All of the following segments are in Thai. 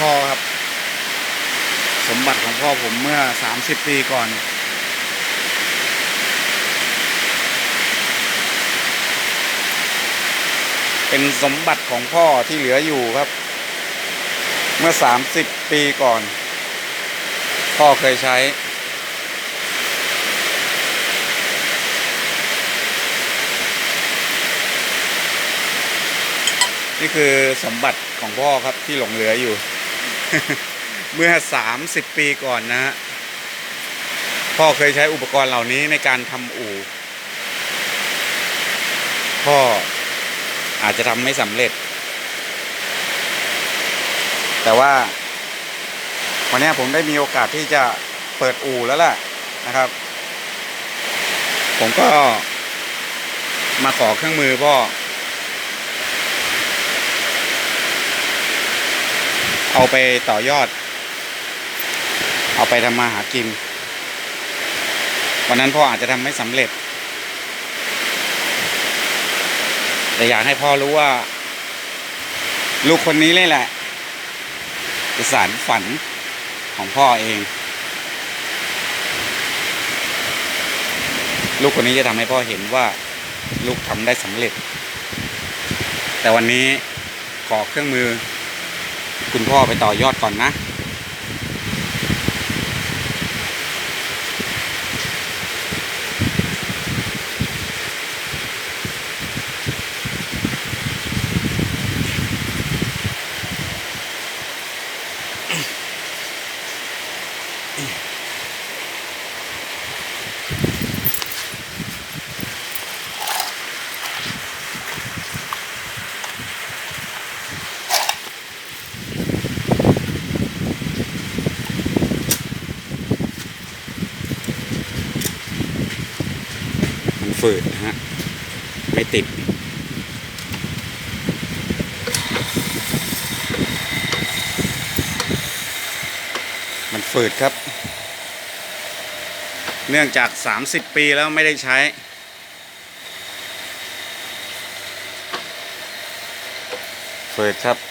พ่อครับ สมบัติของพ่อผมเมื่อสามสิบปีก่อน เป็นสมบัติของพ่อที่เหลืออยู่ครับ เมื่อสามสิบปีก่อน พ่อเคยใช้นี่คือสมบัติของพ่อครับที่หลงเหลืออยู่ เมื่อสามสิบปีก่อนนะฮะพ่อเคยใช้อุปกรณ์เหล่านี้ในการทำอู่ พ่ออาจจะทำไม่สำเร็จ แต่ว่า วันนี้ผมได้มีโอกาสที่จะเปิดอู่แล้วล่ะนะครับ ผมก็มาขอเครื่องมือพ่อ เอาไปต่อยอด เอาไปทำมาหากิน วันนั้นพ่ออาจจะทำไม่สำเร็จ แต่อยากให้พ่อรู้ว่า ลูกคนนี้เลยแหละจะสารฝันของพ่อเอง ลูกคนนี้จะทำให้พ่อเห็นว่า ลูกทำได้สำเร็จ แต่วันนี้ขอเครื่องมือ คุณพ่อไปต่อยอดก่อนนะ ฝืดนะฮะ ไม่ติด มันฝืดครับ เนื่องจาก 30 ปีแล้วไม่ได้ใช้ฝืดครับ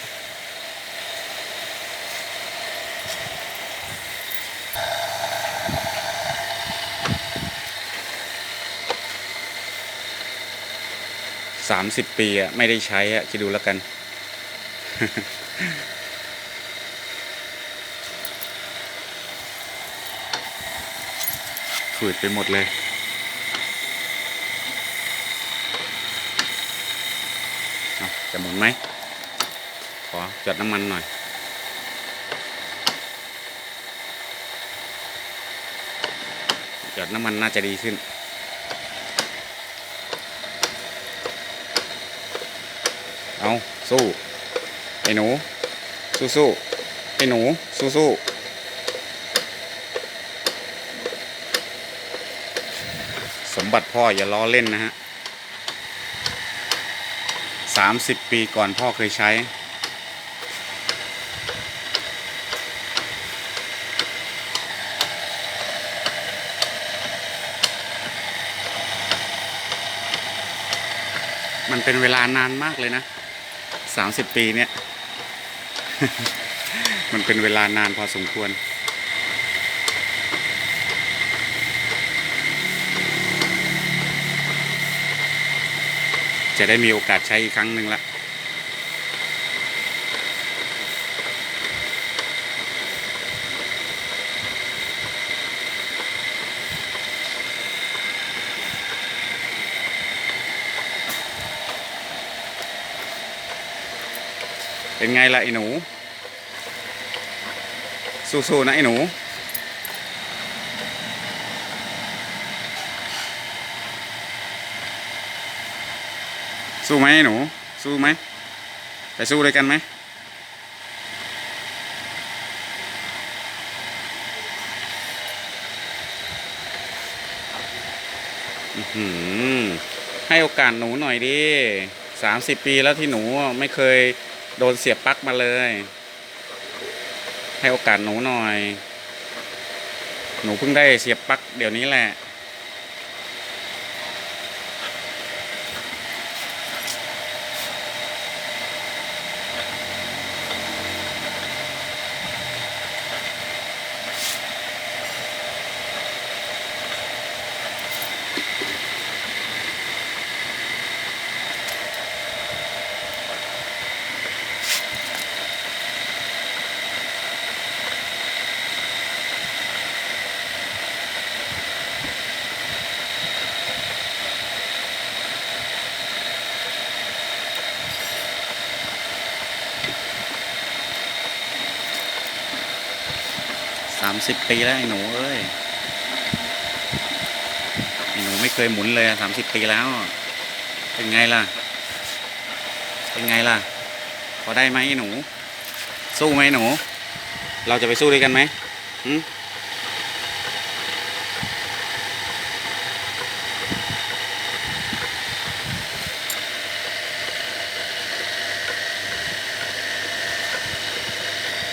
สามสิบปีอะไม่ได้ใช้อะคิดดูแล้วกัน ฝืดไปหมดเลยเอาจะหมุนไหม ขอจดน้ำมันหน่อยจดน้ำมันน่าจะดีขึ้น เอาสู้ไอ้หนู สู้สู้ไอ้หนู สู้สู้สมบัติพ่ออย่าล้อเล่นนะฮะสามสิบปีก่อนพ่อเคยใช้ มันเป็นเวลานานมากเลยนะ สามสิบปีเนี่ย มันเป็นเวลานานพอสมควร จะได้มีโอกาสใช้อีกครั้งหนึ่งละ เป็นไงล่ะไอ้หนู สู้ๆนะไอ้หนู สู้ไหมไอ้หนู สู้ไหมไปสู้ด้วยกันไหมอือให้โอกาสหนูหน่อยดิสามสิบปีแล้วที่หนูไม่เคย โดนเสียบปลั๊กมาเลย ให้โอกาสหนูหน่อย หนูเพิ่งได้เสียบปลั๊กเดี๋ยวนี้แหละามสิบปีแล้วไอ้หนูเอ้ยไอ้หนูไม่เคยหมุนเลยสามสิบปีแล้ว เป็นไงล่ะ เป็นไงล่ะ พอได้ไหมไอ้หนู สู้ไหมหนู เราจะไปสู้ด้วยกันไหมหืม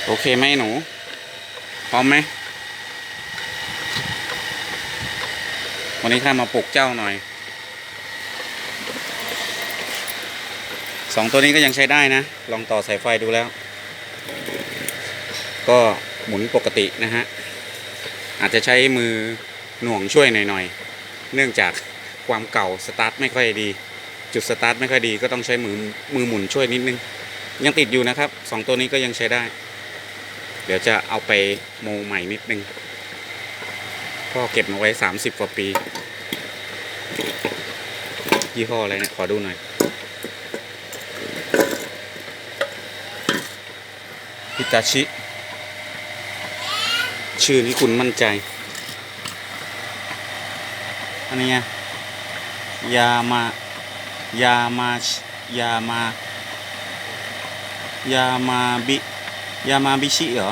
โอเคไหมหนู พร้อมไหมวันนี้ข้ามาปลุกเจ้าหน่อยสองตัวนี้ก็ยังใช้ได้นะ ลองต่อสายไฟดูแล้ว ก็หมุนปกตินะฮะ อาจจะใช้มือหน่วงช่วยหน่อยๆ เนื่องจากความเก่าสตาร์ทไม่ค่อยดี จุดสตาร์ทไม่ค่อยดีก็ต้องใช้มือมือหมุนช่วยนิดนึง ยังติดอยู่นะครับสองตัวนี้ก็ยังใช้ได้ เดี๋ยวจะเอาไปโมใหม่นิดนึงก็เก็บมาไว้30กว่าปี ยี่ห้ออะไรเนี่ย ขอดูหน่อยฮิตาชิ ชื่อนี้คุณมั่นใจ อันนี้ไงยามายามายามายามาบิ ยามาบิชิเหรอ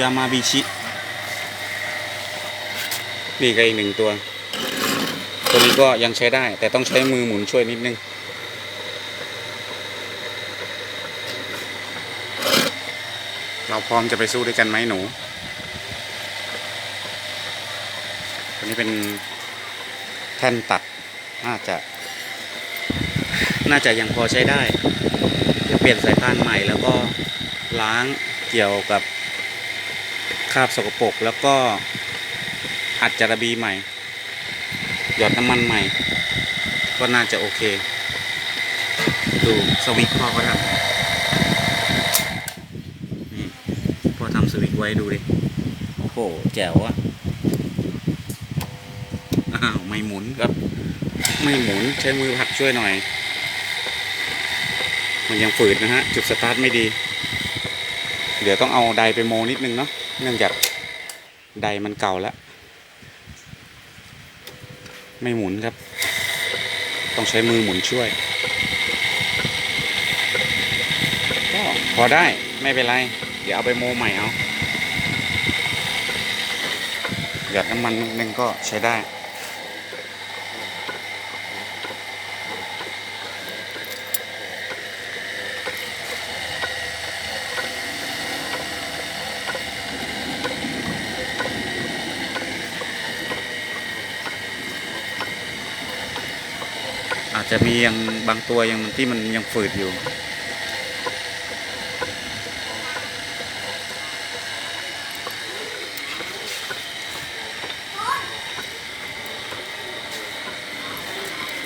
ยามาบิชิ นี่ก็อีกหนึ่งตัว ตัวนี้ก็ยังใช้ได้ แต่ต้องใช้มือหมุนช่วยนิดนึง เราพร้อมจะไปสู้ด้วยกันไหมหนู ตัวนี้เป็นแท่นตัด น่าจะ น่าจะยังพอใช้ได้ จะเปลี่ยนสายพานใหม่แล้วก็ ล้างเกี่ยวกับคราบสกปรกแล้วก็อัดจาระบีใหม่ หยอดน้ำมันใหม่ ก็น่าจะโอเค ดูสวิตช์พ่อก็ทำนี่พ่อทำสวิตช์ไว้ดูดิ โอ้โห แจ๋วอะอ้าวไม่หมุนครับ ไม่หมุนใช้มือผักช่วยหน่อย มันยังฝืดนะฮะ จุดสตาร์ทไม่ดี เดี๋ยวต้องเอาไดไปโมนิดนึงเนาะเนื่องจากไดมันเก่าแล้ว ไม่หมุนครับ ต้องใช้มือหมุนช่วยก็พอได้ไม่เป็นไร เดี๋ยวเอาไปโมใหม่เอาหยอดน้ำมันนิดนึงก็ใช้ได้ อาจจะมียังบางตัวยังที่มันยังฝืดอยู่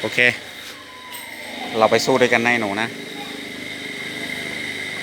โอเค เราไปสู้ด้วยกันในหนูนะ